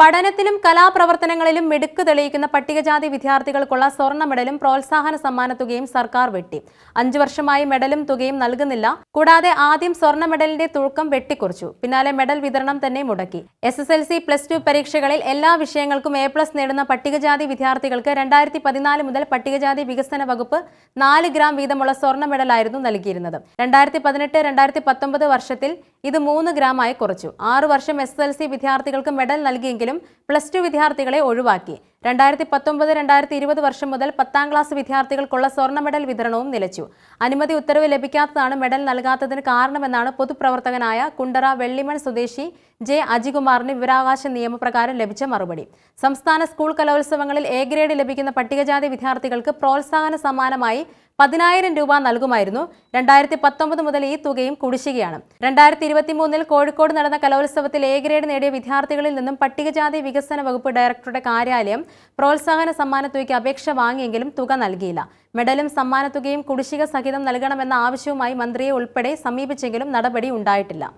പഠനത്തിലും കലാപ്രവർത്തനങ്ങളിലും മിടുക്ക് തെളിയിക്കുന്ന പട്ടികജാതി വിദ്യാർത്ഥികൾക്കുള്ള സ്വർണ മെഡലും പ്രോത്സാഹന സമ്മാന തുകയും സർക്കാർ വെട്ടി. അഞ്ചു വർഷമായി മെഡലും തുകയും നൽകുന്നില്ല. കൂടാതെ ആദ്യം സ്വർണ മെഡലിന്റെ തൂക്കം വെട്ടിക്കുറിച്ചു. പിന്നാലെ മെഡൽ വിതരണം തന്നെ മുടക്കി. S S L C plus two പരീക്ഷകളിൽ എല്ലാ വിഷയങ്ങൾക്കും എ പ്ലസ് നേടുന്ന പട്ടികജാതി വിദ്യാർത്ഥികൾക്ക് രണ്ടായിരത്തി പതിനാല് മുതൽ പട്ടികജാതി വികസന വകുപ്പ് നാല് ഗ്രാം വീതമുള്ള സ്വർണ മെഡലായിരുന്നു നൽകിയിരുന്നത്. രണ്ടായിരത്തി പതിനെട്ട് രണ്ടായിരത്തി പത്തൊമ്പത് വർഷത്തിൽ ഇത് മൂന്ന് ഗ്രാമായി കുറച്ചു. ആറു വർഷം എസ് എൽ സി വിദ്യാർത്ഥികൾക്ക് മെഡൽ നൽകിയെങ്കിലും പ്ലസ് ടു വിദ്യാർത്ഥികളെ ഒഴിവാക്കി. രണ്ടായിരത്തി പത്തൊമ്പത് രണ്ടായിരത്തി ഇരുപത് വർഷം മുതൽ പത്താം ക്ലാസ് വിദ്യാർത്ഥികൾക്കുള്ള സ്വർണ മെഡൽ വിതരണവും നിലച്ചു. അനുമതി ഉത്തരവ് ലഭിക്കാത്തതാണ് മെഡൽ നൽകാത്തതിന് കാരണമെന്നാണ് പൊതുപ്രവർത്തകനായ കുണ്ടറ വെള്ളിമൺ സ്വദേശി ജെ അജികുമാറിന് വിവരാവകാശ നിയമപ്രകാരം ലഭിച്ച മറുപടി. സംസ്ഥാന സ്കൂൾ കലോത്സവങ്ങളിൽ എ ഗ്രേഡ് ലഭിക്കുന്ന പട്ടികജാതി വിദ്യാർത്ഥികൾക്ക് പ്രോത്സാഹന സമ്മാനമായി പതിനായിരം രൂപ നൽകുമായിരുന്നു. രണ്ടായിരത്തി പത്തൊമ്പത് മുതൽ ഈ തുകയും കുടിശ്ശികയാണ്. രണ്ടായിരത്തി ഇരുപത്തി മൂന്നിൽ കോഴിക്കോട് നടന്ന കലോത്സവത്തിൽ എ ഗ്രേഡ് നേടിയ വിദ്യാർത്ഥികളിൽ നിന്നും പട്ടികജാതി വികസന വകുപ്പ് ഡയറക്ടറുടെ കാര്യാലയം പ്രോത്സാഹന സമ്മാനത്തുകയ്ക്ക് അപേക്ഷ വാങ്ങിയെങ്കിലും തുക നൽകിയില്ല. മെഡലും സമ്മാനത്തുകയും കുടിശ്ശിക സഹിതം നൽകണമെന്ന ആവശ്യവുമായി മന്ത്രിയെ ഉൾപ്പെടെ സമീപിച്ചെങ്കിലും നടപടി ഉണ്ടായിട്ടില്ല.